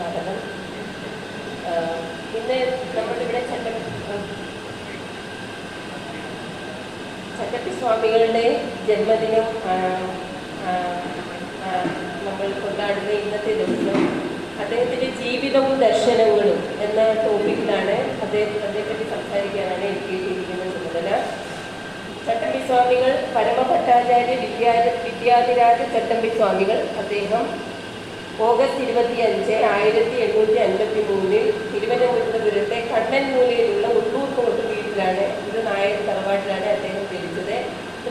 സ്വാഗതം ഇന്ന് നമ്മളിവിടെ ചട്ട സ്വാമികളുടെ ജന്മദിനം നമ്മൾ കൊണ്ടാടുന്ന ഇന്നത്തെ ദിവസം. അദ്ദേഹത്തിന്റെ ജീവിതവും ദർശനങ്ങളും എന്ന ടോപ്പിക്കിലാണ് അദ്ദേഹം അതേപ്പറ്റി സംസാരിക്കാനാണ് എനിക്ക് ഇരിക്കുന്ന ചുമതല. ചട്ടമ്പി സ്വാമികൾ പരമഭട്ടാചാര്യ വിദ്യാ വിദ്യാധിരാജ ചട്ടമ്പി സ്വാമികൾ അദ്ദേഹം ഓഗസ്റ്റ് ഇരുപത്തിയഞ്ച് ആയിരത്തി എണ്ണൂറ്റി അൻപത്തി മൂന്നിൽ തിരുവനന്തപുരത്തെ കണ്ണൻമൂലയിലുള്ള ഉള്ളൂർ കോട്ട് വീട്ടിലാണ് ഇത് നായർ തറവാട്ടിലാണ് അദ്ദേഹം ജനിച്ചത്.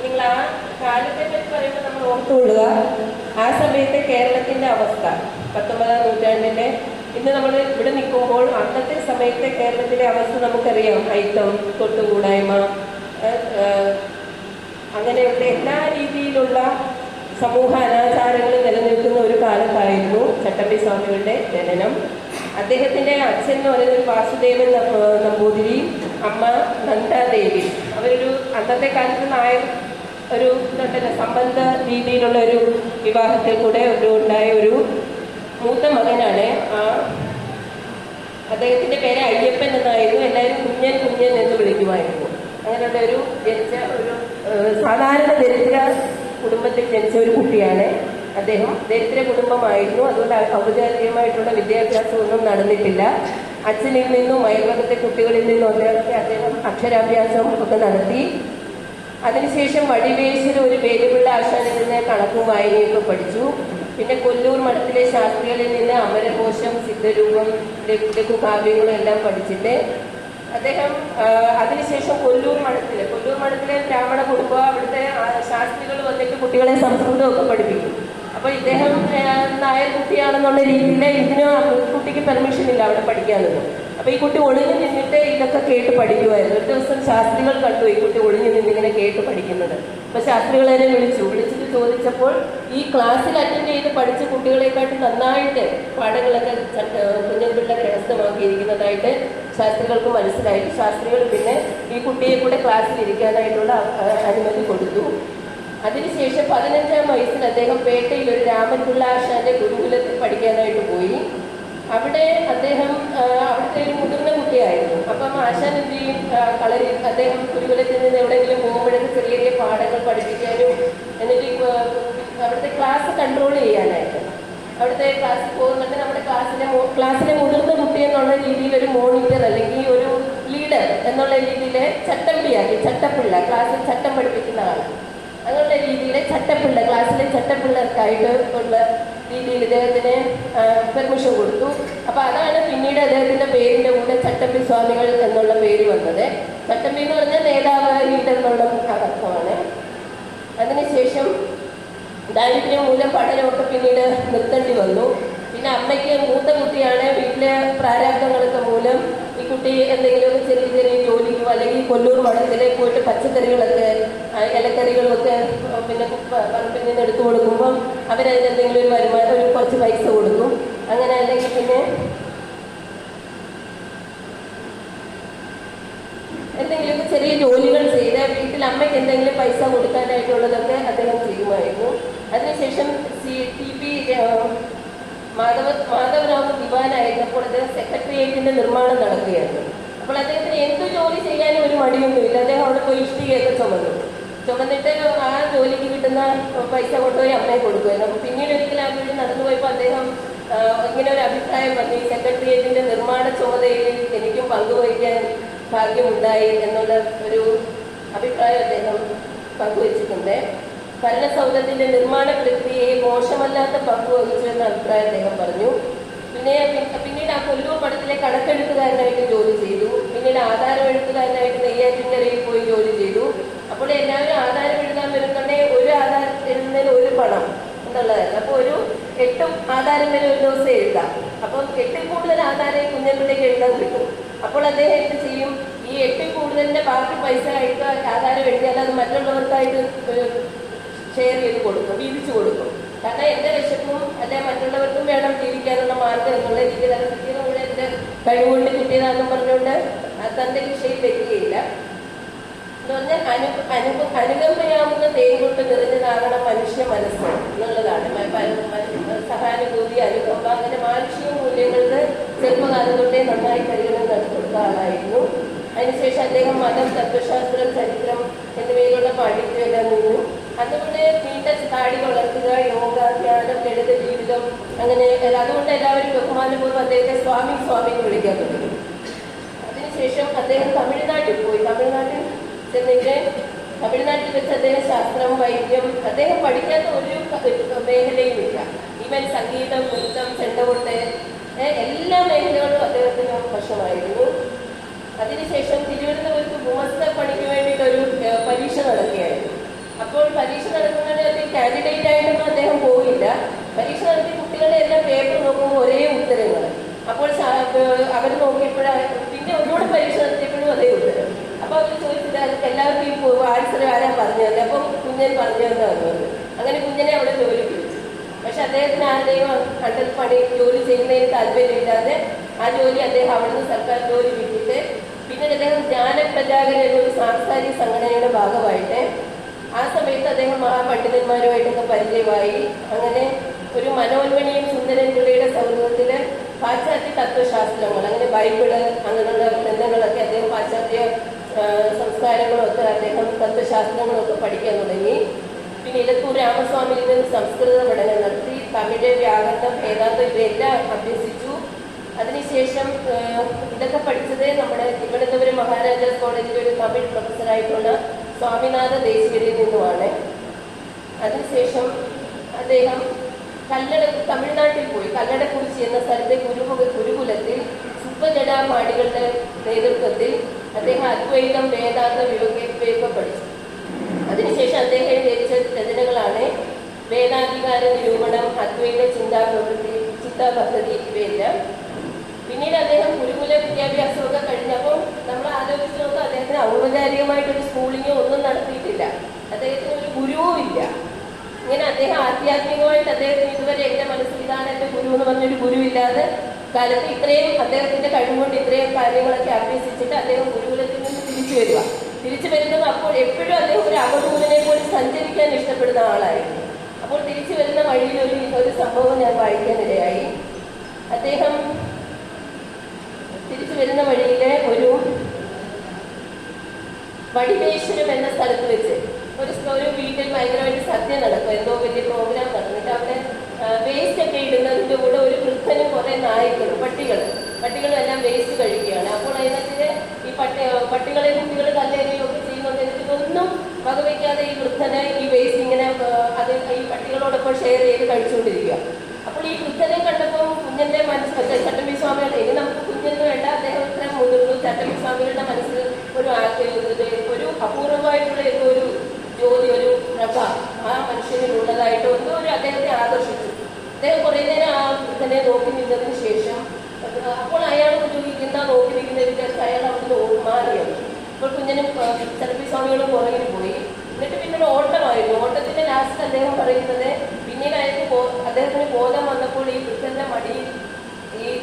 നിങ്ങൾ ആ കാലത്തെ പറ്റി പറയുമ്പോൾ നമ്മൾ ഓർത്തുകൊള്ളുക. ആ സമയത്തെ കേരളത്തിന്റെ അവസ്ഥ. പത്തൊമ്പതാം നൂറ്റാണ്ടിന്റെ ഇന്ന് നമ്മൾ ഇവിടെ നിൽക്കുമ്പോൾ അന്നത്തെ സമയത്തെ കേരളത്തിലെ അവസ്ഥ നമുക്കറിയാം. ഹൈത്തം തൊട്ടുകൂടായ്മ അങ്ങനെയുള്ള എല്ലാ രീതിയിലുള്ള സമൂഹ അനാചാരങ്ങൾ നിലനിൽക്കുന്ന ഒരു കാലത്തായിരുന്നു ചട്ടമ്പി സ്വാമികളുടെ ജനനം. അദ്ദേഹത്തിന്റെ അച്ഛൻ എന്ന് പറയുന്നത് വാസുദേവൻ നമ്പൂതിരി അമ്മ നന്ദാദേവി. അവരൊരു അന്നത്തെ കാലത്ത് നായർ ഒരു ഇതുണ്ടല്ലോ സംബന്ധ രീതിയിലുള്ള ഒരു വിവാഹത്തിൽ കൂടെ ഒരു ഉണ്ടായ ഒരു മൂത്ത മകനാണ്. ആ അദ്ദേഹത്തിന്റെ പേര് അയ്യപ്പൻ എന്നായിരുന്നു. എല്ലാവരും കുഞ്ഞൻ കുഞ്ഞൻ എന്ന് വിളിക്കുമായിരുന്നു. അങ്ങനെയുള്ള ഒരു ജനിച്ച ഒരു സാധാരണ ദരിദ്ര കുടുംബത്തിൽ ജനിച്ച ഒരു കുട്ടിയാണ്. അദ്ദേഹം ദരിദ്ര കുടുംബമായിരുന്നു. അതുകൊണ്ട് ഔപചാരികമായിട്ടുള്ള വിദ്യാഭ്യാസമൊന്നും നടന്നിട്ടില്ല. അച്ഛനിൽ നിന്നും അയൽവകത്തെ കുട്ടികളിൽ നിന്നും ഒക്കെ അദ്ദേഹം അക്ഷരാഭ്യാസം ഒക്കെ നടത്തി. അതിനുശേഷം വഴിവേശ്വര ഒരു പേരുപിള്ള ആശാനിൽ നിന്ന് കണക്കും വായനയൊക്കെ പഠിച്ചു. പിന്നെ കൊല്ലൂർ മഠത്തിലെ ശാസ്ത്രികളിൽ നിന്ന് അമരകോശം സിദ്ധരൂപം ലഘു- ലഘുകാവ്യങ്ങളും എല്ലാം പഠിച്ചിട്ട് അദ്ദേഹം അതിനുശേഷം കൊല്ലൂർ മഠത്തിലെ കൊല്ലൂർ മഠത്തിലെ ബ്രാഹ്മണ കുടുംബം അവിടുത്തെ ശാസ്ത്രികൾ വന്നിട്ട് കുട്ടികളെ സംസ്കൃതമൊക്കെ പഠിപ്പിക്കും. അപ്പോൾ ഇദ്ദേഹം നായർ കുട്ടിയാണെന്നുള്ള രീതിയിൽ ഇതിന് കുട്ടിക്ക് പെർമിഷൻ ഇല്ല അവിടെ പഠിക്കാനൊന്നും. അപ്പൊ ഈ കുട്ടി ഒളിഞ്ഞു നിന്നിട്ട് ഇതൊക്കെ കേട്ട് പഠിക്കുമായിരുന്നു ഒരു ദിവസം ശാസ്ത്രികൾ കണ്ടു ഈ കുട്ടി ഒളിഞ്ഞു നിന്നിങ്ങനെ കേട്ട് പഠിക്കുന്നത്. അപ്പൊ ശാസ്ത്രികളെ വിളിച്ചു. വിളിച്ചിട്ട് ചോദിച്ചപ്പോൾ ഈ ക്ലാസ്സിൽ അറ്റൻഡ് ചെയ്ത് പഠിച്ച കുട്ടികളെക്കാട്ടും നന്നായിട്ട് പാഠങ്ങളൊക്കെ കുഞ്ഞൻപിള്ള കരസ്ഥമാക്കിയിരിക്കുന്നതായിട്ട് ശാസ്ത്രികൾക്ക് മനസ്സിലായി ശാസ്ത്രികൾ പിന്നെ ഈ കുട്ടിയെ കൂടെ ക്ലാസ്സിൽ ഇരിക്കാനായിട്ടുള്ള അനുമതി കൊടുത്തു. അതിനുശേഷം പതിനഞ്ചാം വയസ്സിൽ അദ്ദേഹം പേട്ടയിൽ ഒരു രാമൻപിള്ള ആശാന്റെ ഗുരുകുലത്തിൽ പഠിക്കാനായിട്ട് പോയി. അവിടെ അദ്ദേഹം അവിടുത്തെ ഒരു മുതിർന്ന കുട്ടിയായിരുന്നു. അപ്പം ആശാൻ എന്ത് ചെയ്യും? കളരി അദ്ദേഹം ഗുരുകുലത്തിൽ നിന്ന് എവിടെയെങ്കിലും പോകുമ്പോഴൊക്കെ ചെറിയ ചെറിയ പാഠങ്ങൾ പഠിപ്പിക്കാനും എന്നിട്ട് അവിടുത്തെ ക്ലാസ് കൺട്രോൾ ചെയ്യാനായിട്ട്. അവിടുത്തെ ക്ലാസ്സിൽ പോകുന്നുണ്ട് നമ്മുടെ ക്ലാസ്സിലെ ക്ലാസ്സിലെ മുതിർന്ന കുട്ടി എന്നുള്ള രീതിയിൽ ഒരു മോണിറ്റർ അല്ലെങ്കിൽ ഒരു ലീഡർ എന്നുള്ള രീതിയിൽ ചട്ടമ്പിയാക്കി ചട്ടപ്പിള്ള ക്ലാസ്സിൽ ചട്ടം പഠിപ്പിക്കുന്ന ആൾ അങ്ങനെയുള്ള രീതിയിൽ ചട്ടപ്പിള്ള ക്ലാസ്സിലെ ചട്ടപ്പിള്ളർക്കായിട്ട് ഉള്ള രീതിയിൽ ഇദ്ദേഹത്തിന് പെർമിഷൻ കൊടുത്തു. അപ്പൊ അതാണ് പിന്നീട് അദ്ദേഹത്തിന്റെ പേരിന്റെ കൂടെ ചട്ടമ്പി സ്വാമികൾ എന്നുള്ള പേര് വന്നത്. ചട്ടമ്പി എന്ന് പറഞ്ഞാൽ നേതാവ് ലീഡർ എന്നുള്ള അർത്ഥമാണ് അതിനുശേഷം ദാരിദ്ര്യം മൂലം പഠനമൊക്കെ പിന്നീട് നിർത്തേണ്ടി വന്നു. പിന്നെ അമ്മയ്ക്ക് മൂത്ത കുട്ടിയാണ്. വീട്ടിലെ പ്രാരാബ്ദങ്ങളൊക്കെ മൂലം ഈ കുട്ടി എന്തെങ്കിലുമൊക്കെ ചെറിയ ചെറിയ ജോലിക്കോ അല്ലെങ്കിൽ കൊല്ലൂർ മഠത്തിലേക്ക് പോയിട്ട് പച്ചക്കറികളൊക്കെ ഇലക്കറികളൊക്കെ പിന്നെ പറമ്പിൽ നിന്ന് എടുത്തു കൊടുക്കുമ്പം അവരതിന് എന്തെങ്കിലും ഒരു വരുമാനം ഒരു കുറച്ച് പൈസ കൊടുക്കും. അങ്ങനെ അല്ലെങ്കിൽ പിന്നെ എന്തെങ്കിലുമൊക്കെ ചെറിയ ജോലികൾ ചെയ്ത് വീട്ടിൽ അമ്മയ്ക്ക് എന്തെങ്കിലും പൈസ കൊടുക്കാനായിട്ടുള്ളതൊക്കെ അദ്ദേഹം ചെയ്യുമായിരുന്നു. അതിനുശേഷം C T P Madhava Madhavarao ദിവാനായിരുന്നപ്പോൾ അദ്ദേഹം സെക്രട്ടേറിയറ്റിന്റെ നിർമ്മാണം നടക്കുകയായിരുന്നു. അപ്പോൾ അദ്ദേഹത്തിന് എന്ത് ജോലി ചെയ്യാനും ഒരു മടിയൊന്നുമില്ല. അദ്ദേഹം അവിടെ പോയി ഇഷ്ടികയൊക്കെ ചുമന്നു. ചുമന്നിട്ട് ആ ജോലിക്ക് കിട്ടുന്ന പൈസ കൊണ്ടുപോയി അമ്മയെ കൊടുക്കുമായിരുന്നു. അപ്പോൾ പിന്നീട് ഒരിക്കലും ആ വീട് നടന്നു പോയപ്പോൾ അദ്ദേഹം ഇങ്ങനെ ഒരു അഭിപ്രായം വന്നു ഈ സെക്രട്ടേറിയറ്റിന്റെ നിർമ്മാണ ചുമതലയിൽ എനിക്കും പങ്കുവഹിക്കാൻ ഭാഗ്യമുണ്ടായി എന്നുള്ള ഒരു അഭിപ്രായം അദ്ദേഹം പങ്കുവച്ചിട്ടുണ്ട്. ഭരണസൗധത്തിന്റെ നിർമ്മാണ പ്രക്രിയയെ മോശമല്ലാത്ത പങ്ക് വഹിച്ചു എന്ന അഭിപ്രായം അദ്ദേഹം പറഞ്ഞു. പിന്നെ പിന്നീട് ആ കൊല്ലൂർ പടത്തിലെ കണക്കെടുപ്പുകാരനായിട്ട് ജോലി ചെയ്തു. പിന്നീട് ആധാരം എഴുത്തുകാരനായിട്ട് നെയ്യാറ്റിൻകരയിൽ പോയി ജോലി ചെയ്തു. അപ്പോൾ എല്ലാവരും ആധാരം എഴുതാൻ വരുന്നുണ്ടെങ്കിൽ ഒരു ആധാരം എഴുതുന്നതിന് ഒരു പണം എന്നുള്ളതായിരുന്നു. അപ്പോൾ ഒരു എട്ടും ആധാരം വരെ ഒരു ദിവസം എഴുതാം. അപ്പം എട്ടിൽ കൂടുതൽ ആധാരം കുഞ്ഞുങ്ങളിലേക്ക് എഴുതാൻ കിട്ടും. അപ്പോൾ അദ്ദേഹം എന്ത് ചെയ്യും? ഈ എട്ടിൽ കൂടുതലിന്റെ ബാക്കി പൈസ ആയിട്ട് ആധാരം എഴുതിയാൽ അത് മറ്റുള്ളവർക്കായിട്ട് ഷെയർ ചെയ്ത് കൊടുക്കും വീതിച്ചു കൊടുക്കും. കാരണം എന്റെ വിശപ്പും അല്ലെ മറ്റുള്ളവർക്കും വേണം ജീവിക്കാനുള്ള മാർഗം എന്നുള്ള രീതിയിൽ അത് കിട്ടിയത് കൂടെ എന്റെ കഴിവുകൊണ്ട് കിട്ടിയതാണെന്ന് പറഞ്ഞുകൊണ്ട് തന്റെ തന്റെ വെക്കുകയില്ല. എന്ന് പറഞ്ഞാൽ അനു അനു അനുകമ്പയാവുന്ന തേൻ കൊണ്ട് നിറഞ്ഞതാകണം മനുഷ്യ മനസ്സ് എന്നുള്ളതാണ്. സഹാനുഭൂതി അനുകമ്പ അങ്ങനെ മാനുഷിക മൂല്യങ്ങളുടെ ചെറുപ്പകാലം തൊട്ടേ നന്നായി പരിഗണന നടത്തിക്കൊടുത്ത ആളായിരുന്നു. അതിനുശേഷം അദ്ദേഹം മതം തത്വശാസ്ത്രം ചരിത്രം എന്നിവയിലുള്ള പാഠ്യത്തിലെല്ലാം നിന്നു അതുകൊണ്ട് വീട്ടിൽ താടി വളർത്തുക യോഗ ധ്യാനം ലളിത ജീവിതം അങ്ങനെ അതുകൊണ്ട് എല്ലാവരും ബഹുമാനപൂർവം അദ്ദേഹത്തെ സ്വാമി സ്വാമി എന്ന് വിളിക്കാൻ തുടങ്ങി. അതിനുശേഷം അദ്ദേഹം തമിഴ്നാട്ടിൽ പോയി. തമിഴ്നാട്ടിൽ ചെന്നിട്ട് തമിഴ്നാട്ടിൽ വെച്ച് അദ്ദേഹം ശാസ്ത്രം വൈദ്യം അദ്ദേഹം പഠിക്കാത്ത ഒരു മേഖലയും ഇല്ല ഈവൻ സംഗീതം നൃത്തം ചെണ്ടകൊട്ട് എല്ലാ മേഖലകളും അദ്ദേഹത്തിന് വശമായിരുന്നു അതിനുശേഷം തിരുവനന്തപുരത്ത് ഗുമസ്ത പണിക്ക് വേണ്ടിയിട്ടൊരു പരീക്ഷ നടക്കുകയായിരുന്നു. അപ്പോൾ പരീക്ഷ നടക്കുന്നത് അതിൽ കാൻഡിഡേറ്റ് ആയിട്ടൊന്നും അദ്ദേഹം പോയില്ല. പരീക്ഷ നടത്തി കുട്ടികളുടെ എല്ലാം പേപ്പർ നോക്കുമ്പോൾ ഒരേ ഉത്തരങ്ങൾ അപ്പോൾ അവർ നോക്കിയപ്പോഴാണ് പിന്നെ ഒന്നുകൂടെ പരീക്ഷ നടത്തിയപ്പോഴും അതേ ഉത്തരം. അപ്പൊ അവർ ചോദിച്ചിട്ട് എല്ലാവർക്കും ഈ ആൻസർ ആരാ പറഞ്ഞു അപ്പം കുഞ്ഞൻ പറഞ്ഞു തന്നാണ് പറഞ്ഞത് അങ്ങനെ കുഞ്ഞനെ അവിടെ ജോലി പിടിച്ചു. പക്ഷെ അദ്ദേഹത്തിന് ആരുടെയും കണ്ടൽ പണി ജോലി ചെയ്യുന്നതിന് താല്പര്യമില്ലാതെ ആ ജോലി അദ്ദേഹം അവിടുന്ന് സർക്കാർ ജോലി വിട്ടിട്ട് പിന്നെ അദ്ദേഹം ജ്ഞാനപ്രജാകൻ എന്നൊരു സാംസ്കാരിക സംഘടനയുടെ ഭാഗമായിട്ട് ആ സമയത്ത് അദ്ദേഹം മഹാപണ്ഡിതന്മാരുമായിട്ടൊക്കെ പരിചയമായി. അങ്ങനെ ഒരു മനോന്മണിയും സുന്ദരൻ പിള്ളയുടെ സൗഹൃദത്തിൽ പാശ്ചാത്യ തത്വശാസ്ത്രങ്ങൾ അങ്ങനെ ബൈബിൾ അങ്ങനെയുള്ള ഗ്രന്ഥങ്ങളൊക്കെ അദ്ദേഹം പാശ്ചാത്യ സംസ്കാരങ്ങളൊക്കെ അദ്ദേഹം തത്വശാസ്ത്രങ്ങളൊക്കെ പഠിക്കാൻ തുടങ്ങി. പിന്നെ ഇലത്തൂർ രാമസ്വാമിയിൽ നിന്ന് സംസ്കൃത പഠനം നടത്തി തമിഴ് വ്യാകരണം ഏതാണ്ട് ഇവയെല്ലാം അഭ്യസിച്ചു. അതിനുശേഷം ഇതൊക്കെ പഠിച്ചത് നമ്മുടെ തിരുവനന്തപുരം മഹാരാജാസ് കോളേജിലെ ഒരു തമിഴ് പ്രൊഫസറായിട്ടുള്ള സ്വാമിനാഥ ദേശീയരിൽ നിന്നുമാണ്. അതിനുശേഷം അദ്ദേഹം കല്ലട തമിഴ്നാട്ടിൽ പോയി. കല്ലടക്കുറിച്ചി എന്ന സ്ഥലത്തെ ഗുരുമുഖ ഗുരുകുലത്തിൽ സുബ്ബജടാമാടികളുടെ നേതൃത്വത്തിൽ അദ്ദേഹം അദ്വൈതം വേദാന്ത യോഗയൊക്കെ പഠിച്ചു. അതിനുശേഷം അദ്ദേഹം രചിച്ച രചനകളാണ് വേദാധികാര നിരൂപണം അദ്വൈത ചിന്താ പ്രവൃത്തി ചിന്താ പദ്ധതി ഇവയെല്ലാം. പിന്നീട് അദ്ദേഹം ഗുരുകുല വിദ്യാഭ്യാസമൊക്കെ കഴിഞ്ഞപ്പോൾ നമ്മൾ ആലോചിച്ച് നോക്കുക അദ്ദേഹത്തിന് ഔപചാരികമായിട്ടൊരു സ്കൂളിങ്ങോ ഒന്നും നടത്തിയിട്ടില്ല. അദ്ദേഹത്തിന് ഒരു ഗുരുവും ഇല്ല. ഇങ്ങനെ അദ്ദേഹം ആധ്യാത്മികമായിട്ട് അദ്ദേഹത്തിന് ഇതുവരെ എന്റെ മനസ്സിൽ ഇതാണ് എന്റെ ഗുരു എന്ന് പറഞ്ഞൊരു ഗുരു ഇല്ലാതെ കാലത്ത് ഇത്രയും അദ്ദേഹത്തിന്റെ കഴിവുകൊണ്ട് ഇത്രയും കാര്യങ്ങളൊക്കെ അഭ്യസിച്ചിട്ട് അദ്ദേഹം ഗുരുകുലത്തിൽ നിന്ന് തിരിച്ചു വരിക. തിരിച്ചു വരുന്നത് അപ്പോൾ എപ്പോഴും അദ്ദേഹം ഒരു അവധൂതനെ പോലും സഞ്ചരിക്കാൻ ഇഷ്ടപ്പെടുന്ന ആളായിരുന്നു. അപ്പോൾ തിരിച്ചു വരുന്ന വഴിയിൽ ഒരു ഒരു സംഭവം ഞാൻ വായിക്കാനിടയായി അദ്ദേഹം തിരിച്ചു വരുന്ന വഴിയിലെ ഒരു വടിമേശ്വരം എന്ന സ്ഥലത്ത് വെച്ച് ഒരു ഒരു വീട്ടിൽ ഭയങ്കരമായിട്ട് സദ്യ നടക്കും. എന്തോ വലിയ പ്രോഗ്രാം നടന്നിട്ട് അവിടെ വേസ്റ്റ് ഒക്കെ ഇടുന്നതിന്റെ കൂടെ ഒരു വൃദ്ധനും കുറെ നായ്ക്കളും പട്ടികൾ പട്ടികളും എല്ലാം വേസ്റ്റ് കഴിക്കുകയാണ്. അപ്പോൾ അതിനകത്തിന് ഈ പട്ടി പട്ടികളെ കുട്ടികൾ കല്ലേറിയും ഒക്കെ ചെയ്യുന്നുണ്ട്. എന്നിട്ട് ഇതൊന്നും വകവയ്ക്കാതെ ഈ വൃദ്ധനെ ഈ വേസ്റ്റ് ഇങ്ങനെ അത് ഈ പട്ടികളോടൊപ്പം ഷെയർ ചെയ്ത് കഴിച്ചുകൊണ്ടിരിക്കുക. അപ്പോൾ ഈ വൃദ്ധനെ കണ്ടപ്പോൾ കുഞ്ഞന്റെ മനസ്സിൽ ചട്ടമ്പി സ്വാമികളുടെ ചട്ടമ്പി സ്വാമികളുടെ മനസ്സിൽ ഒരു ഒരു അപൂർവമായിട്ടുള്ള എന്തോ ഒരു ജ്യോതി ഒരു പ്രഭ ആ മനുഷ്യനിൽ ഉള്ളതായിട്ട് എന്തോ ഒരു അദ്ദേഹത്തെ ആകർഷിച്ചു. അദ്ദേഹം കുറേ നേരം ആ ഇതിനെ നോക്കി നിന്നതിന് ശേഷം അപ്പോൾ അയാൾ എന്താ നോക്കി നിൽക്കുന്ന വിചാരിച്ച് അയാൾ അവിടുന്ന് മാറിയത്. അപ്പോൾ കുഞ്ഞനും ചട്ടമ്പി സ്വാമികളും പുറകിൽ പോയി. എന്നിട്ട് പിന്നെ ഒരു ഓട്ടമായിരുന്നു. ഓട്ടത്തിന്റെ ലാസ്റ്റ് അദ്ദേഹം പറയുന്നത് പിന്നീട് അയാൾക്ക് അദ്ദേഹത്തിന് ബോധം വന്നപ്പോൾ ഈ വൃദ്ധന്റെ മടിയിൽ ഈ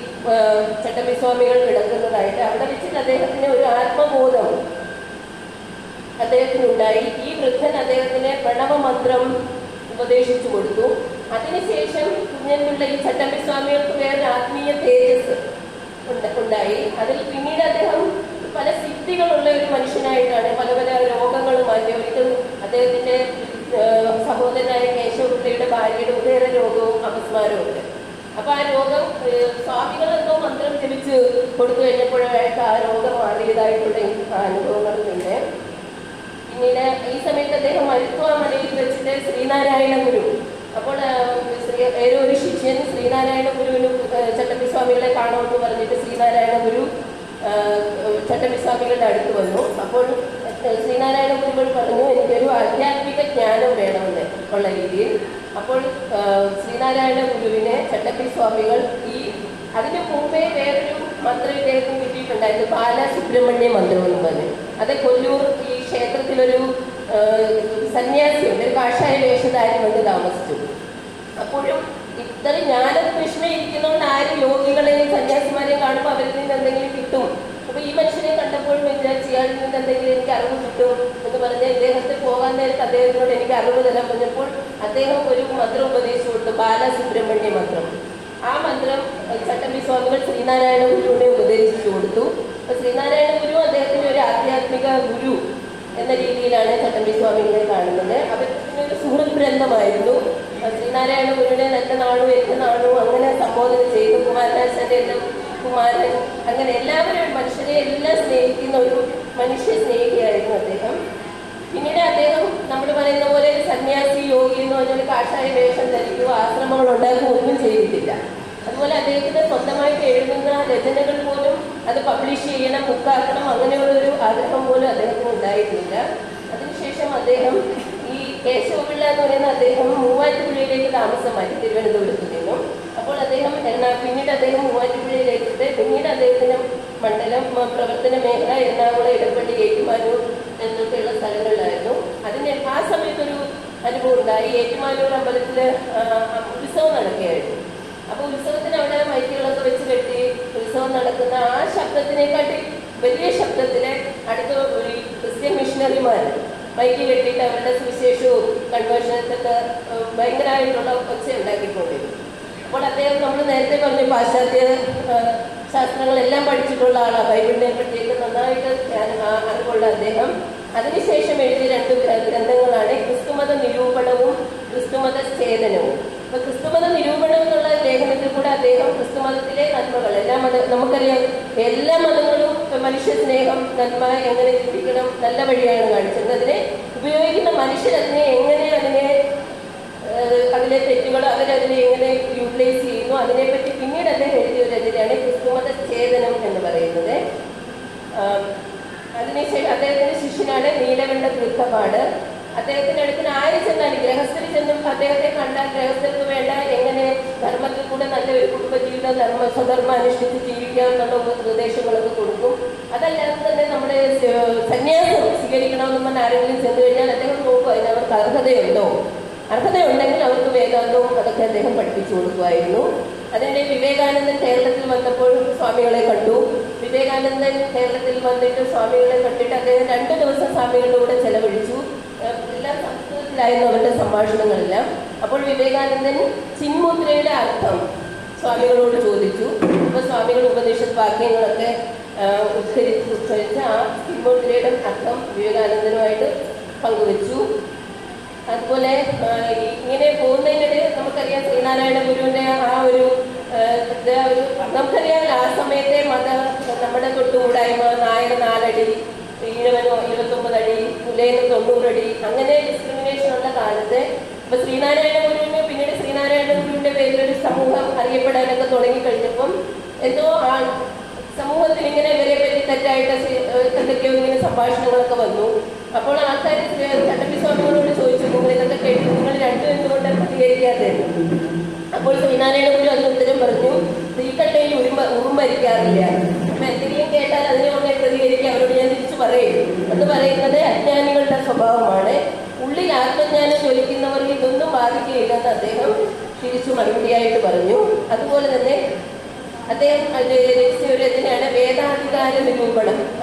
ചട്ടമ്പിസ്വാമികൾ ചട്ടമ്പി സ്വാമികൾ കിടക്കുന്നതായിട്ട് അവിടെ വെച്ചിട്ട് അദ്ദേഹത്തിന് ഒരു ആത്മബോധം അദ്ദേഹത്തിനുണ്ടായി. ഈ വൃദ്ധൻ അദ്ദേഹത്തിന് പ്രണവമന്ത്രം ഉപദേശിച്ചു കൊടുത്തു. അതിനുശേഷം കുഞ്ഞനുള്ള ഈ ചട്ടമ്പിസ്വാമികൾക്ക് വേറെ ആത്മീയ തേജസ് ഉണ്ട് ഉണ്ടായി. അതിൽ പിന്നീട് അദ്ദേഹം പല സിദ്ധികളുള്ള ഒരു മനുഷ്യനായിട്ടാണ് പല പല രോഗങ്ങൾ മാറ്റി ഒരിക്കൽ അദ്ദേഹത്തിന്റെ സഹോദരനായ കേശവപിള്ളയുടെ ഭാര്യയുടെ ഉദര രോഗവും അപസ്മാരവും ഉണ്ട് അപ്പൊ ആ രോഗം സ്വാമികൾ എന്തോ മന്ത്രം ജപിച്ച് കൊടുത്തു കഴിഞ്ഞപ്പോഴായിട്ട് ആ രോഗം മാറിയതായിട്ടുള്ള അനുഭവങ്ങളുണ്ട് പിന്നീട് ഈ സമയത്ത് അദ്ദേഹം മരുത്വാമണിയിൽ വെച്ചിട്ട് ശ്രീനാരായണ ഗുരു അപ്പോൾ ശ്രീ ഏതോ ഒരു ശിഷ്യൻ ശ്രീനാരായണ ഗുരുവിന് ചട്ടമ്പി സ്വാമികളെ കാണുമെന്ന് പറഞ്ഞിട്ട് ശ്രീനാരായണ ഗുരു ചട്ടമ്പി സ്വാമികളുടെ അടുത്ത് വന്നു. അപ്പോൾ ശ്രീനാരായണ ഗുരുക്കൾ പറഞ്ഞു എനിക്കൊരു ആധ്യാത്മിക ജ്ഞാനം വേണമെന്ന് ഉള്ള രീതിയിൽ. അപ്പോൾ ശ്രീനാരായണ ഗുരുവിനെ ചട്ടപ്പി സ്വാമികൾ ഈ അതിന് മുമ്പേ വേറൊരു മന്ത്രം ഇദ്ദേഹത്തിന് കിട്ടിയിട്ടുണ്ടായിരുന്നു ബാലസുബ്രഹ്മണ്യ മന്ത്രം എന്ന് പറഞ്ഞു. അത് കൊല്ലൂർ ഈ ക്ഷേത്രത്തിലൊരു സന്യാസിയുണ്ട് ഒരു കാഷായ വേഷധാരി കൊണ്ട് താമസിച്ചു. അപ്പോഴും ഇത്ര ജ്ഞാനകൃഷ്ണ ഇരിക്കുന്നതുകൊണ്ട് ആരും യോഗികളെയും സന്യാസിമാരെയും കാണുമ്പോൾ അവരിൽ നിന്ന് എന്തെങ്കിലും കിട്ടും. അപ്പൊ ഈ മനുഷ്യനെ കണ്ടപ്പോഴും വിചാരിച്ചു ഇയാളിൽ എന്തെങ്കിലും എനിക്ക് അറിവ് കിട്ടും എന്ന് പറഞ്ഞ് ഇദ്ദേഹത്തെ പോകാൻ നേരത്ത് അദ്ദേഹത്തിനോട് എനിക്ക് അറിവ് തരാൻ പറഞ്ഞപ്പോൾ അദ്ദേഹം ഒരു മന്ത്രം ഉപദേശിച്ചു കൊടുത്തു ബാലസുബ്രഹ്മണ്യ മന്ത്രം. ആ മന്ത്രം ചട്ടമ്പി സ്വാമികൾ ശ്രീനാരായണ ഗുരുവിനെ ഉപദേശിച്ചു കൊടുത്തു അപ്പൊ ശ്രീനാരായണ ഗുരു അദ്ദേഹത്തിന്റെ ഒരു ആധ്യാത്മിക ഗുരു എന്ന രീതിയിലാണ് ചട്ടമ്പി സ്വാമികളെ കാണുന്നത്. അദ്ദേഹത്തിന് ഒരു സുഹൃത് ഗ്രന്ഥമായിരുന്നു. ശ്രീനാരായണ ഗുരുവിനെ നല്ല നാളും എന്റെ നാളും അങ്ങനെ സംബോധന ചെയ്തു. കുമാരനാശന്റെ എല്ലാം കുമാരൻ അങ്ങനെ എല്ലാവരും മനുഷ്യരെ എല്ലാം സ്നേഹിക്കുന്ന ഒരു മനുഷ്യ സ്നേഹിയായിരുന്നു അദ്ദേഹം. പിന്നീട് അദ്ദേഹം നമ്മൾ പറയുന്ന പോലെ സന്യാസി യോഗി എന്ന് പറഞ്ഞൊരു കാഷായ വേഷം ധരിക്കുക ആശ്രമങ്ങൾ ഉണ്ടാക്കുക ഒന്നും ചെയ്തിട്ടില്ല. അതുപോലെ അദ്ദേഹത്തിന് സ്വന്തമായിട്ട് എഴുതുന്ന രചനകൾ പോലും അത് പബ്ലിഷ് ചെയ്യണം ബുക്കാക്കണം അങ്ങനെയുള്ള ഒരു ആഗ്രഹം പോലും അദ്ദേഹത്തിന് ഉണ്ടായിരുന്നില്ല. അതിനുശേഷം അദ്ദേഹം ഈ കേശവപിള്ള എന്ന് പറയുന്ന അദ്ദേഹം മൂവാറ്റുപുഴയിലേക്ക് താമസം മാറ്റി തിരുവനന്തപുരത്ത്. അപ്പോൾ അദ്ദേഹം എറണാ പിന്നീട് അദ്ദേഹം മൂവാറ്റുപുഴയിലേക്ക് പിന്നീട് അദ്ദേഹത്തിന്റെ മണ്ഡലം പ്രവർത്തന മേഖല എറണാകുളം ഇടപ്പള്ളി ഏറ്റുമാനൂർ എന്നൊക്കെയുള്ള സ്ഥലങ്ങളിലായിരുന്നു. അതിന് ആ സമയത്തൊരു അനുഭവം ഉണ്ടായി. ഏറ്റുമാനൂർ അമ്പലത്തിൽ ഉത്സവം നടക്കുകയായിരുന്നു. അപ്പോൾ ഉത്സവത്തിന് അവിടെ മൈക്കുകളൊക്കെ വെച്ച് കെട്ടി ഉത്സവം നടക്കുന്ന ആ ശബ്ദത്തിനെക്കാട്ടി വലിയ ശബ്ദത്തിൽ അടുത്ത ഒരു ക്രിസ്ത്യൻ മിഷണറിമാർ മൈക്ക് കെട്ടിയിട്ട് അവരുടെ സുവിശേഷവും കൺവേർഷനൊക്കെ ഭയങ്കരമായിട്ടുള്ള ഒച്ച ഉണ്ടാക്കിക്കൊണ്ടിരുന്നു അപ്പോൾ അദ്ദേഹം നമ്മൾ നേരത്തെ പറഞ്ഞ പാശ്ചാത്യ ശാസ്ത്രങ്ങളെല്ലാം പഠിച്ചിട്ടുള്ള ആളാണ് ബൈബിളിനെ പറ്റിയൊക്കെ നന്നായിട്ട് അറിവുള്ള അദ്ദേഹം. അതിനുശേഷം എഴുതിയ രണ്ട് ഗ്രന്ഥങ്ങളാണ് ക്രിസ്തുമത നിരൂപണവും ക്രിസ്തുമത ഛേദനവും അപ്പൊ ക്രിസ്തുമത നിരൂപണം എന്നുള്ള ലേഖനത്തിൽ കൂടെ അദ്ദേഹം ക്രിസ്തുമതത്തിലെ നന്മകൾ എല്ലാ മത നമുക്കറിയാം എല്ലാ മതങ്ങളും മനുഷ്യ സ്നേഹം നന്മ എങ്ങനെ ജീവിക്കണം നല്ല വഴിയാണ് കാണിച്ചത്. അതിനെ ഉപയോഗിക്കുന്ന മനുഷ്യരതിനെ എങ്ങനെ അതിനെ അതിലെ തെറ്റുകൾ അതിനെ എങ്ങനെ യൂട്ടിലൈസ് ചെയ്യുന്നു അതിനെപ്പറ്റി പിന്നീട് അദ്ദേഹം എഴുതിയ ഒരു രചനയാണ് ക്രിസ്തുമത ഛേദനം എന്ന് പറയുന്നത്. അതിനുശേഷം അദ്ദേഹത്തിന്റെ ശിഷ്യനാണ് നീലകണ്ഠ തീർത്ഥപാട് അദ്ദേഹത്തിന്റെ അടുത്തിന് ആര് ചെന്നാലും ഗൃഹസ്ഥരിൽ ചെന്നും അദ്ദേഹത്തെ കണ്ടാൽ ഗൃഹസ്ഥർക്ക് വേണ്ട എങ്ങനെ ധർമ്മത്തിൽ കൂടെ നല്ല നല്ലൊരു കുടുംബജീവിതം ധർമ്മ സ്വധർമ്മം അനുഷ്ഠിച്ച് ജീവിക്കാം എന്നുള്ള നിർദ്ദേശങ്ങളൊക്കെ കൊടുക്കും. അതല്ലാതെ തന്നെ നമ്മുടെ സന്യാസം സ്വീകരിക്കണമെന്ന് പറഞ്ഞ ആരെങ്കിലും ചെന്ന് കഴിഞ്ഞാൽ അദ്ദേഹം നോക്കും അതിന് അവർക്ക് അർഹതയുണ്ടോ? അർഹതയുണ്ടെങ്കിൽ അവർക്ക് വേദാന്തവും അതൊക്കെ അദ്ദേഹം പഠിപ്പിച്ചു കൊടുക്കുമായിരുന്നു. അതിനിടെ വിവേകാനന്ദൻ കേരളത്തിൽ വന്നപ്പോൾ സ്വാമികളെ കണ്ടു. വിവേകാനന്ദൻ കേരളത്തിൽ വന്നിട്ട് സ്വാമികളെ കണ്ടിട്ട് അദ്ദേഹം രണ്ട് ദിവസം സ്വാമികളുടെ കൂടെ ചെലവഴിച്ചു. എല്ലാം സംസ്കൃതത്തിലായിരുന്നു അവരുടെ സംഭാഷണങ്ങളെല്ലാം. അപ്പോൾ വിവേകാനന്ദൻ ചിന്മുദ്രയുടെ അർത്ഥം സ്വാമികളോട് ചോദിച്ചു. അപ്പൊ സ്വാമികൾ ഉപനിഷത്ത് വാക്യങ്ങളൊക്കെ ഉദ്ധരിച്ച് ഉദ്ധരിച്ച് ആ ചിന്മുദ്രയുടെ അർത്ഥം വിവേകാനന്ദനുമായിട്ട് പങ്കുവച്ചു. അതുപോലെ ഇങ്ങനെ പോകുന്നതിനിടെ നമുക്കറിയാം ശ്രീനാരായണ ഗുരുവിന്റെ ആ ഒരു ഒരു നമുക്കറിയാമല്ലോ ആ സമയത്തെ മത നമ്മുടെ തൊട്ടുകൂടായ്മ നായക നാലടി ഈഴവനോ ഇരുപത്തൊമ്പത് അടി പുലേന് തൊണ്ണൂറടി അങ്ങനെ ഡിസ്ക്രിമിനേഷൻ ഉള്ള കാലത്ത് ഇപ്പൊ ശ്രീനാരായണ ഗുരുവിന് പിന്നീട് ശ്രീനാരായണ ഗുരുവിന്റെ പേരിൽ ഒരു സമൂഹം അറിയപ്പെടാനൊക്കെ തുടങ്ങിക്കഴിഞ്ഞപ്പം എന്തോ ആ സമൂഹത്തിൽ ഇങ്ങനെ ഇവരെ പറ്റി തെറ്റായിട്ട് എന്തൊക്കെയോ ഇങ്ങനെ സംഭാഷണങ്ങളൊക്കെ വന്നു. അപ്പോൾ ആൾക്കാർ ചട്ടമ്പി സ്വാമികളോട് ചോദിച്ചു നിങ്ങൾ ഇതൊക്കെ കേട്ടു നിങ്ങൾ രണ്ടുപേരും എന്തുകൊണ്ട് പ്രതികരിക്കാതെ. അപ്പോൾ ശ്രീനാരായണ ഗുരു അതിന് ഉത്തരം പറഞ്ഞു സ്ത്രീക്കട്ടയിൽ ഉരുമ ഉറുമരിക്കാറില്ല അപ്പൊ എന്തെങ്കിലും കേട്ടാൽ അതിനെ ഉടനെ പ്രതികരിക്കുക അവരോട് ഞാൻ തിരിച്ചു പറയും. എന്ന് പറയുന്നത് അജ്ഞാനികളുടെ സ്വഭാവമാണ്. ഉള്ളിൽ ആത്മജ്ഞാനം ജ്വലിക്കുന്നവർക്ക് ഇതൊന്നും ബാധിക്കുകയില്ലെന്ന് അദ്ദേഹം തിരിച്ചു മറുപടിയായിട്ട് പറഞ്ഞു. അതുപോലെ തന്നെ അദ്ദേഹം രചിച്ച ഒരു രചനയാണ് വേദാധികാര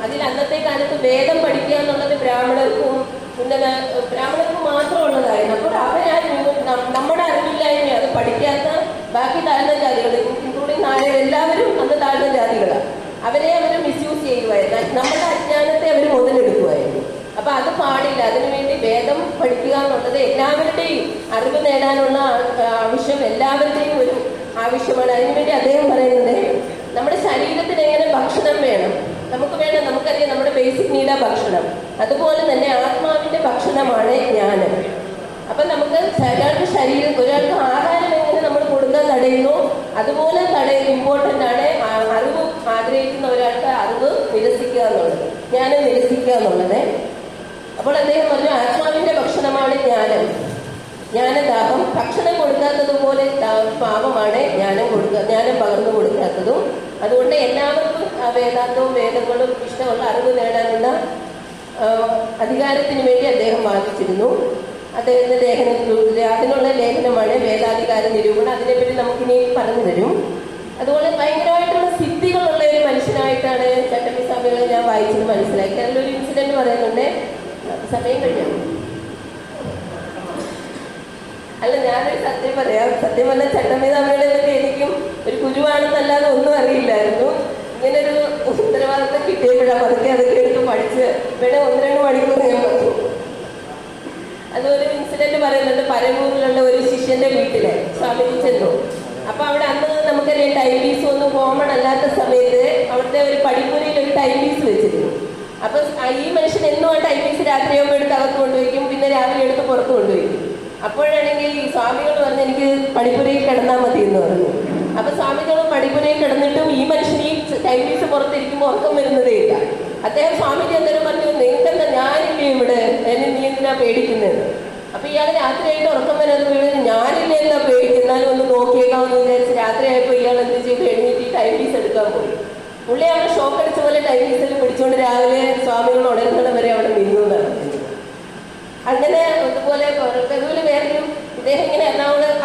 അതിൽ അന്നത്തെ കാലത്ത് വേദം പഠിക്കുക എന്നുള്ളത് ബ്രാഹ്മണർക്കും ഉന്നത ബ്രാഹ്മണർക്ക് മാത്രമുള്ളതായിരുന്നു. അപ്പോൾ അവരാ നമ്മുടെ അറിവില്ലായ്മ അത് പഠിക്കാത്ത ബാക്കി താഴ്ന്ന ജാതികൾ ഇൻക്ലൂഡിങ് നാളെ എല്ലാവരും അന്ന് താഴ്ന്ന ജാതികളാണ്. അവരെ അവർ മിസ്യൂസ് ചെയ്യുമായിരുന്നു നമ്മുടെ അജ്ഞാനത്തെ അവർ മുതലെടുക്കുമായിരുന്നു അപ്പൊ അത് പാടില്ല. അതിനുവേണ്ടി വേദം പഠിക്കുക എന്നുള്ളത് എല്ലാവരുടെയും അറിവ് നേടാനുള്ള ആവശ്യം എല്ലാവരുടെയും ഒരു ആവശ്യമാണ്. അതിനുവേണ്ടി അദ്ദേഹം പറയുന്നത് നമ്മുടെ ശരീരത്തിന് എങ്ങനെ ഭക്ഷണം വേണം? നമുക്ക് വേണം നമുക്കറിയാം നമ്മുടെ ബേസിക് നീഡാ ഭക്ഷണം. അതുപോലെ തന്നെ ആത്മാവിന്റെ ഭക്ഷണമാണ് ജ്ഞാനം. അപ്പൊ നമുക്ക് ഒരാൾക്ക് ശരീരം ഒരാൾക്ക് ആഹാരം എങ്ങനെ നമ്മൾ കൊടുക്കാൻ തടയുന്നു? അതുപോലെ തടയ ഇമ്പോർട്ടന്റ് ആണ്. അറിവ് ആഗ്രഹിക്കുന്ന ഒരാൾക്ക് അറിവ് നിരസിക്കുക എന്നുള്ളത് ജ്ഞാനം നിരസിക്കുക എന്നുള്ളത്. അപ്പോൾ അദ്ദേഹം പറഞ്ഞു ആത്മാവിന്റെ ഭക്ഷണമാണ് ജ്ഞാനം. ജ്ഞാനദാഹം ഭക്ഷണം കൊടുക്കാത്തതുപോലെ പാപമാണ് ജ്ഞാനം കൊടുക്കുക ജ്ഞാനം പകർന്നു കൊടുക്കാത്തതും. അതുകൊണ്ട് എല്ലാവർക്കും വേദാന്തവും വേദങ്ങളും ഇഷ്ടമുള്ള അറിവ് നേടാനുള്ള അധികാരത്തിന് വേണ്ടി അദ്ദേഹം വാദിച്ചിരുന്നു. അദ്ദേഹത്തിന്റെ ലേഖനത്തിലൂടെ അതിനുള്ള ലേഖനമാണ് വേദാധികാര നിരൂപണം. അതിനെപ്പറ്റി നമുക്കിനി പറഞ്ഞു തരും. അതുപോലെ ഭയങ്കരമായിട്ടുള്ള സിദ്ധികളുള്ള ഒരു മനുഷ്യനായിട്ടാണ് ചട്ടമ്പി സ്വാമികളെ ഞാൻ വായിച്ചത് മനസ്സിലാക്കി അതിലൊരു ഇൻസിഡന്റ് പറയുന്നുണ്ട്. സമയം കഴിഞ്ഞു. അല്ല ഞാനൊരു സത്യം പറയാം. സത്യം പറഞ്ഞാൽ ചട്ടമ്പി തമ്മിലെ പറ്റി എനിക്കും ഒരു ഗുരുവാണെന്നല്ലാതെ ഒന്നും അറിയില്ലായിരുന്നു. ഇങ്ങനൊരു ഉത്തരവാദിത്തം കിട്ടിയപ്പോഴാണ് പതുക്കെ അതൊക്കെ എടുത്ത് പഠിച്ച് ഇവിടെ ഒന്ന് രണ്ട് മണിക്കൂർ ഞാൻ പറഞ്ഞു അതൊരു ഇൻസിഡന്റ് പറയുന്നുണ്ട് പരമൂരിലുള്ള ഒരു ശിഷ്യന്റെ വീട്ടിലെ സ്വാമിജി ചെന്നു. അപ്പൊ അവിടെ അന്ന് നമുക്കറിയാം ടൈം പീസ് ഒന്നും കോമൺ അല്ലാത്ത സമയത്ത് അവിടുത്തെ ഒരു പടിപ്പുരയിൽ ഒരു ടൈം പീസ് വെച്ചിരുന്നു. അപ്പൊ ഈ മനുഷ്യൻ എന്നും ആ ടൈം പീസ് രാത്രിയാകുമ്പോൾ എടുത്ത് അകത്ത് കൊണ്ടുവയ്ക്കും പിന്നെ രാവിലെ എടുത്ത് പുറത്ത് കൊണ്ടുവയ്ക്കും. അപ്പോഴാണെങ്കിൽ ഈ സ്വാമികൾ പറഞ്ഞ് എനിക്ക് പടിപ്പുരയിൽ കിടന്നാൽ മതി എന്ന് പറഞ്ഞു. അപ്പൊ സ്വാമികൾ പടിപ്പുരയിൽ കിടന്നിട്ടും ഈ മനുഷ്യൻ ഈ ടൈം പുറത്തിരിക്കുമ്പോൾ ഉറക്കം വരുന്നതേ ഇല്ല. അദ്ദേഹം സ്വാമിജി അന്നേരം പറഞ്ഞു നിങ്ങൾക്കെന്താ ഞാനില്ലേ ഇവിടെ? എന്നെ നീ എന്തിനാ പേടിക്കുന്നത് അപ്പൊ ഇയാൾ രാത്രിയായിട്ട് ഉറക്കം വരാതെ വീട് ഞാനില്ലേ എന്താ പേടിക്കുന്നാലും ഒന്ന് നോക്കിയേക്കാമെന്ന് വിചാരിച്ച് രാത്രിയായപ്പോൾ ഇയാൾ എന്ത് ചെയ്ത്? എഴുന്നേറ്റ് ടൈം പീസ് എടുക്കാൻ പോയി. പുള്ളി അവിടെ ഷോക്ക് അടിച്ച പോലെ ടൈം പിടിച്ചുകൊണ്ട് രാവിലെ സ്വാമികൾ ഉടനെ വരെ അവിടെ നിന്നു പറഞ്ഞത്. അങ്ങനെ അതുപോലെ അതുപോലെ വേറൊരു ഇദ്ദേഹം ഇങ്ങനെ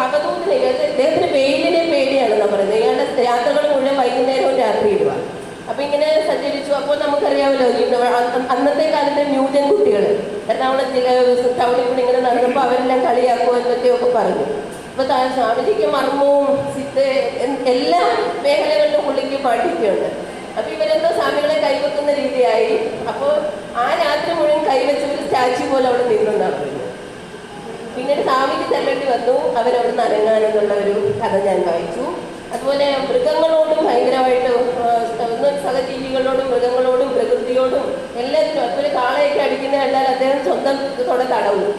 അകതൂത്തിന് ഇദ്ദേഹത്തിന് വെയിലിനെ പേടിയാണ് നമ്മൾ പറയുന്നത്. ഇയാളുടെ യാത്രകൾ മുഴുവൻ വൈകുന്നേരവും രാത്രിയിലുമാണ് അപ്പൊ ഇങ്ങനെ സഞ്ചരിച്ചു. അപ്പോൾ നമുക്കറിയാമല്ലോ അന്നത്തെ കാലത്തെ ന്യൂജൻ കുട്ടികൾ എറണാകുളം ജില്ല ടൗണിൽ കൂടി ഇങ്ങനെ നടന്നപ്പോൾ അവരെല്ലാം കളിയാക്കുമോ എന്നൊക്കെയൊക്കെ പറഞ്ഞു. അപ്പൊ താൻ സ്വാമിജിക്ക് മർമ്മവും സിദ്ധ എല്ലാ മേഖലകളിലും പുള്ളിക്ക് പാഠിക്കുന്നുണ്ട് അപ്പൊ ഇവരെന്തോ സ്വാമികളെ കൈവെക്കുന്ന രീതിയായി. അപ്പോൾ ആ രാത്രി മുഴുവൻ കൈവച്ച ഒരു സ്റ്റാച്യു പോലെ അവിടെ പറയുന്നത് പിന്നീട് സ്വാമിക്ക് ചെല്ലേണ്ടി വന്നു. അവരവിടുന്ന് നിന്ന് അനങ്ങാനെന്നുള്ള ഒരു കഥ ഞാൻ വായിച്ചു. അതുപോലെ മൃഗങ്ങളോടും ഭയങ്കരമായിട്ട് സഹജീവികളോടും മൃഗങ്ങളോടും പ്രകൃതിയോടും എല്ലാത്തിനും അതുപോലെ കാളയൊക്കെ അടിക്കുന്ന കണ്ടാൽ അദ്ദേഹം സ്വന്തം ഇതോടെ തടവും.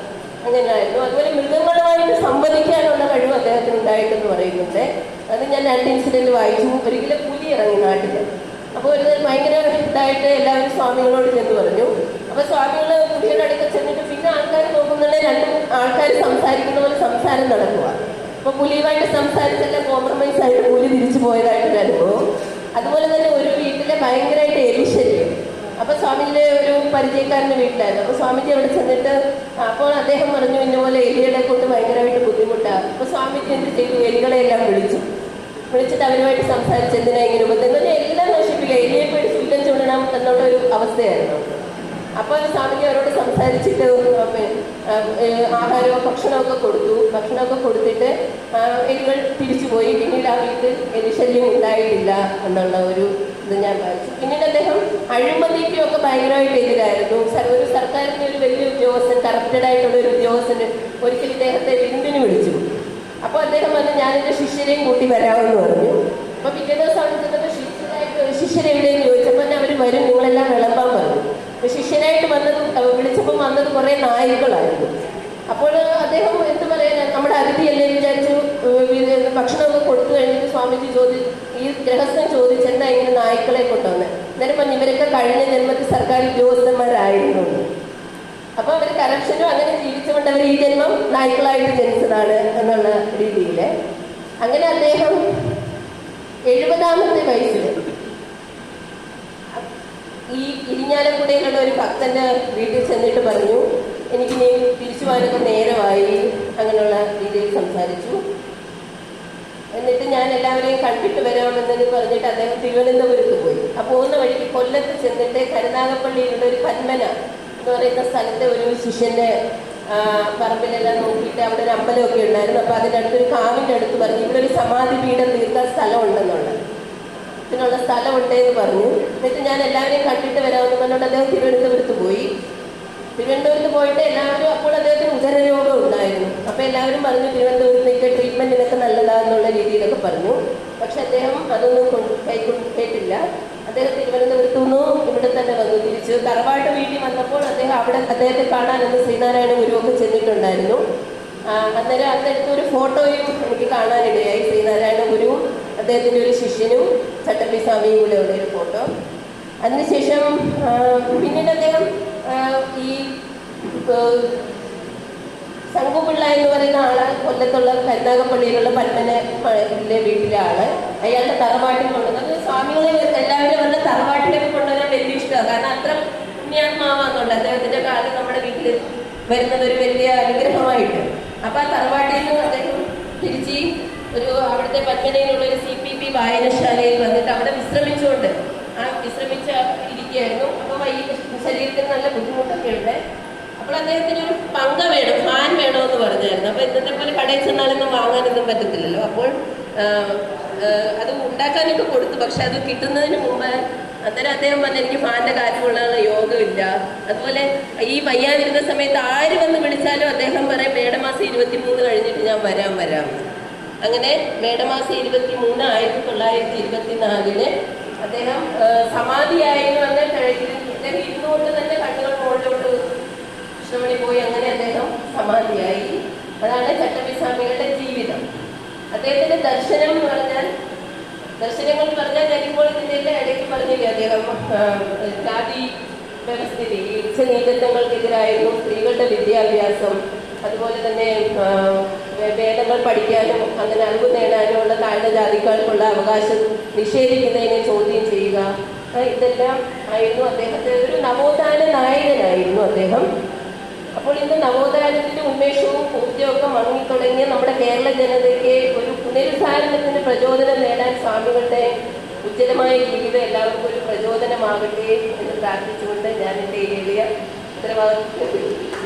അങ്ങനെയായിരുന്നു. അതുപോലെ മൃഗങ്ങളുമായിട്ട് സംവദിക്കാനുള്ള കഴിവ് അദ്ദേഹത്തിന് ഉണ്ടായിട്ടെന്ന് പറയുന്നുണ്ട്. അത് ഞാൻ രണ്ട് ഇൻസിഡന്റ് വായിച്ചു. ഒരിക്കലും പുലി ഇറങ്ങി നാട്ടിൽ അപ്പോൾ ഒരു ഭയങ്കര ഇതായിട്ട് എല്ലാവരും സ്വാമികളോട് ചെന്ന് പറഞ്ഞു. അപ്പോൾ സ്വാമികൾ പുലിയുടെ അടുത്ത് ചെന്നിട്ട് പിന്നെ ആൾക്കാർ നോക്കുന്നുണ്ട് രണ്ട് ആൾക്കാർ സംസാരിക്കുന്ന പോലെ സംസാരം നടക്കുക. അപ്പോൾ പുലിയുമായിട്ട് സംസാരിച്ചെല്ലാം കോംപ്രമൈസ് ആയിട്ട് പുലി തിരിച്ചു പോയതായിട്ട് അനുഭവം. അതുപോലെ തന്നെ ഒരു വീട്ടിലെ ഭയങ്കരമായിട്ട് എലിശല്യം. അപ്പൊ സ്വാമിന്റെ ഒരു പരിചയക്കാരന്റെ വീട്ടിലായിരുന്നു. അപ്പൊ സ്വാമിജി അവിടെ ചെന്നിട്ട് അപ്പോൾ അദ്ദേഹം പറഞ്ഞു ഇന്നപോലെ എലികളെ കൊണ്ട് ഭയങ്കരമായിട്ട് ബുദ്ധിമുട്ടാണ് അപ്പൊ സ്വാമിജി എന്ത് ചെയ്തു? എലികളെ എല്ലാം വിളിച്ചു. വിളിച്ചിട്ട് അവരുമായിട്ട് സംസാരിച്ച് എന്തിനാ ഇങ്ങനെ ഉപദ്രവം? എല്ലാം നശിപ്പിക്കുക എലിയെ ഉല്ലം ചൂടണം എന്നുള്ള ഒരു അവസ്ഥയായിരുന്നു. അപ്പോൾ സ്വാമിജി അവരോട് സംസാരിച്ചിട്ട് ആഹാരവും ഭക്ഷണമൊക്കെ കൊടുത്തു. ഭക്ഷണമൊക്കെ കൊടുത്തിട്ട് എലികൾ തിരിച്ചുപോയി പിന്നീട് ആ വീട്ടിൽ എലിശല്യം ഉണ്ടായിട്ടില്ല എന്നുള്ള ഒരു ഇത് ഞാൻ വായിച്ചു. പിന്നീട് അദ്ദേഹം അഴിമതിക്കും ഒക്കെ ഭയങ്കരമായിട്ട് എതിരായിരുന്നു. ഒരു സർക്കാരിന്റെ ഒരു വലിയ ഉദ്യോഗസ്ഥൻ കറപ്റ്റഡ് ആയിട്ടുള്ള ഒരു ഉദ്യോഗസ്ഥന് ഒരിക്കൽ ഇദ്ദേഹത്തെ വിരുന്നിന് വിളിച്ചു. അപ്പോൾ അദ്ദേഹം പറഞ്ഞു ഞാൻ എന്റെ ശിഷ്യരെയും കൂട്ടി വരാമെന്ന് പറഞ്ഞു. അപ്പോൾ പിറ്റേ ദിവസം അവിടെ ചെന്നപ്പോൾ ശിഷ്യരായിട്ട് ശിഷ്യരെവിടെയും ചോദിച്ചപ്പോൾ അവർ വരും നിങ്ങളെല്ലാം വിളമ്പാൻ പറഞ്ഞു. അപ്പോൾ ശിഷ്യരായിട്ട് വന്നത് വിളിച്ചപ്പോൾ വന്നത് കുറേ നായികളായിരുന്നു. അപ്പോൾ അദ്ദേഹം എന്ത് പറയാൻ നമ്മുടെ അതിഥിയല്ലേ വിചാരിച്ചു ഭക്ഷണമൊക്കെ കൊടുത്തു കഴിഞ്ഞിട്ട് സ്വാമിജി ചോദി ഈ ഗൃഹസ്ഥൻ ചോദിച്ചു എന്താ ഇങ്ങനെ നായ്ക്കളെ കൊണ്ടുവന്ന്? അന്നേരം പറഞ്ഞു ഇവരൊക്കെ കഴിഞ്ഞ ജന്മത്തിൽ സർക്കാർ ഉദ്യോഗസ്ഥന്മാരായിരുന്നു. എന്ന്. അപ്പൊ അവർ കറപ്ഷനും അങ്ങനെ ജീവിച്ചുകൊണ്ട് അവർ ഈ ജന്മം നായ്ക്കളായിട്ട് ജനിച്ചതാണ് എന്നുള്ള രീതിയിൽ അങ്ങനെ അദ്ദേഹം എഴുപതാമത്തെ വയസ്സിൽ ഈ ഇരിഞ്ഞാലക്കുടയിലുള്ള ഒരു ഭക്തന്റെ വീട്ടിൽ ചെന്നിട്ട് പറഞ്ഞു എനിക്ക് നീ തിരിച്ചു പോകാനൊക്കെ നേരമായി അങ്ങനെയുള്ള രീതിയിൽ സംസാരിച്ചു. എന്നിട്ട് ഞാൻ എല്ലാവരെയും കണ്ടിട്ട് വരാമെന്നതിന് പറഞ്ഞിട്ട് അദ്ദേഹം തിരുവനന്തപുരത്ത് പോയി. ആ പോകുന്ന വഴിക്ക് കൊല്ലത്ത് ചെന്നിട്ട് കരുനാഗപ്പള്ളിയിലുള്ള ഒരു പന്മന എന്ന് പറയുന്ന സ്ഥലത്തെ ഒരു ശിഷ്യന്റെ പറമ്പിലെല്ലാം നോക്കിയിട്ട് അവിടെ ഒരു അമ്പലമൊക്കെ ഉണ്ടായിരുന്നു. അപ്പൊ അതിന്റെ അടുത്തൊരു കാവിന്റെ അടുത്ത് പറഞ്ഞു ഇവിടെ ഒരു സമാധി പീഠം തീർത്ത സ്ഥലം സ്ഥലമുണ്ടെന്നുള്ളത്. ഇതിനുള്ള സ്ഥലമുണ്ട് എന്ന് പറഞ്ഞു. എന്നിട്ട് ഞാൻ എല്ലാവരെയും കണ്ടിട്ട് വരാമെന്ന് പറഞ്ഞുകൊണ്ട് അദ്ദേഹം തിരുവനന്തപുരത്ത് പോയി. തിരുവനന്തപുരത്ത് പോയിട്ട് എല്ലാവരും അപ്പോൾ അദ്ദേഹത്തിന് ഉദരരോഗം ഉണ്ടായിരുന്നു. അപ്പോൾ എല്ലാവരും പറഞ്ഞു തിരുവനന്തപുരത്തേക്ക് ട്രീറ്റ്മെന്റിനൊക്കെ നല്ലതാണെന്നുള്ള രീതിയിലൊക്കെ പറഞ്ഞു. പക്ഷെ അദ്ദേഹം അതൊന്നും കൊണ്ട് കൈക്കൊണ്ട് അദ്ദേഹം തിരുവനന്തപുരത്തു നിന്നും ഇവിടെ തന്നെ വന്നു തിരിച്ചു. തറവാട്ട് വീട്ടിൽ വന്നപ്പോൾ അദ്ദേഹം അവിടെ അദ്ദേഹത്തെ കാണാൻ എന്ന് ശ്രീനാരായണ ഗുരുവൊക്കെ ചെന്നിട്ടുണ്ടായിരുന്നു. അന്നേരം അന്നെടുത്ത ഒരു ഫോട്ടോയും എനിക്ക് കാണാനിടയായി ശ്രീനാരായണ ഗുരുവും അദ്ദേഹത്തിന്റെ ഒരു ശിഷ്യനും ചട്ടമ്പി സ്വാമിയും കൂടെ ഉള്ള ഒരു ഫോട്ടോ. അതിനുശേഷം പിന്നീട് അദ്ദേഹം ഈ സംഘപിള്ള എന്ന് പറയുന്ന ആൾ കൊല്ലത്തുള്ള കരുനാഗപ്പള്ളിയിലുള്ള പന്മനെ വീട്ടിലെ ആൾ. അയാളുടെ തറവാട്ടിൽ കൊണ്ടുവന്നത് സ്വാമികളെ എല്ലാവരും അവരുടെ തറവാട്ടിലേക്ക് കൊണ്ടുവരാൻ വലിയ ഇഷ്ടമാണ്. കാരണം അത്ര പുണ്യാത്മാവാന്നുണ്ട് അദ്ദേഹത്തിന്റെ കാലം നമ്മുടെ വീട്ടിൽ വരുന്നത് ഒരു വലിയ അനുഗ്രഹമായിട്ട്. അപ്പൊ ആ തറവാട്ടിൽ നിന്ന് അദ്ദേഹം തിരിച്ച് ഒരു അവിടുത്തെ പത്മനയിലുള്ള ഒരു സി പി പി വായനശാലയിൽ വന്നിട്ട് അവിടെ വിശ്രമിച്ചുകൊണ്ട് ആ വിശ്രമിച്ച ഇരിക്കുകയായിരുന്നു അപ്പോൾ ഈ ശരീരത്തിന് നല്ല ബുദ്ധിമുട്ടൊക്കെ ഉണ്ട്. അപ്പോൾ അദ്ദേഹത്തിന് ഒരു പങ്ക വേണം ഫാൻ വേണമെന്ന് പറഞ്ഞായിരുന്നു. അപ്പോൾ ഇന്നത്തെ പോലെ കടയിൽ ചെന്നാലൊന്നും വാങ്ങാനൊന്നും പറ്റത്തില്ലല്ലോ. അപ്പോൾ അത് ഉണ്ടാക്കാനൊക്കെ കൊടുത്തു. പക്ഷെ അത് കിട്ടുന്നതിന് മുമ്പ് അന്നേരം അദ്ദേഹം പറഞ്ഞു എനിക്ക് ഫാന്റെ കാറ്റ് കൊള്ളാനുള്ള യോഗമില്ല. അതുപോലെ ഈ വയ്യാതിരുന്ന സമയത്ത് ആര് വന്ന് വിളിച്ചാലും അദ്ദേഹം പറയും മേടമാസം ഇരുപത്തി മൂന്ന് കഴിഞ്ഞിട്ട് ഞാൻ വരാം വരാം. അങ്ങനെ മേടമാസം ഇരുപത്തി മൂന്ന് ആയിരത്തി തൊള്ളായിരത്തി ഇരുപത്തി നാലിന് അദ്ദേഹം സമാധിയായി സമാധിയായിരുന്നു കഴിഞ്ഞ അദ്ദേഹം ഇരുന്നുകൊണ്ട് തന്നെ കണ്ണുകൾ മുകളിലോട്ട് കൃഷ്ണമണി പോയി അങ്ങനെ അദ്ദേഹം സമാധിയായി. അതാണ് ചട്ടമ്പിസ്വാമികളുടെ ജീവിതം. അദ്ദേഹത്തിന്റെ ദർശനം എന്ന് പറഞ്ഞാൽ ദർശനങ്ങൾ എന്ന് പറഞ്ഞാൽ ഞാനിപ്പോൾ ഇതിന്റെ ഇടയ്ക്ക് പറഞ്ഞില്ലേ അദ്ദേഹം ജാതി വ്യവസ്ഥിതി ഈ ഉച്ചനീചത്വങ്ങൾക്കെതിരായിരുന്നു സ്ത്രീകളുടെ വിദ്യാഭ്യാസം അതുപോലെ തന്നെ വേദങ്ങൾ പഠിക്കാനും അങ്ങനെ അറിവ് നേടാനുമുള്ള താഴ്ന്ന ജാതിക്കാർക്കുള്ള അവകാശം നിഷേധിക്കുന്നതിനെ ചോദ്യം ചെയ്യുക. ഇതെല്ലാം ആയിരുന്നു അദ്ദേഹത്തെ ഒരു നവോത്ഥാന നായകനായിരുന്നു അദ്ദേഹം. അപ്പോൾ ഇന്ന് നവോത്ഥാനത്തിന്റെ ഉന്മേഷവും ഒക്കെ മങ്ങിത്തുടങ്ങിയ നമ്മുടെ കേരള ജനതയ്ക്ക് ഒരു പുനരുദ്ധാരണത്തിന് പ്രചോദനം നേടാൻ സ്വാമികളുടെ ഉജ്ജ്വലമായ ജീവിതം എല്ലാവർക്കും ഒരു പ്രചോദനമാകട്ടെ എന്ന് പ്രാർത്ഥിച്ചുകൊണ്ട് ഞാൻ എന്റെ ഏരിയ ഉത്തരവാദിത്വം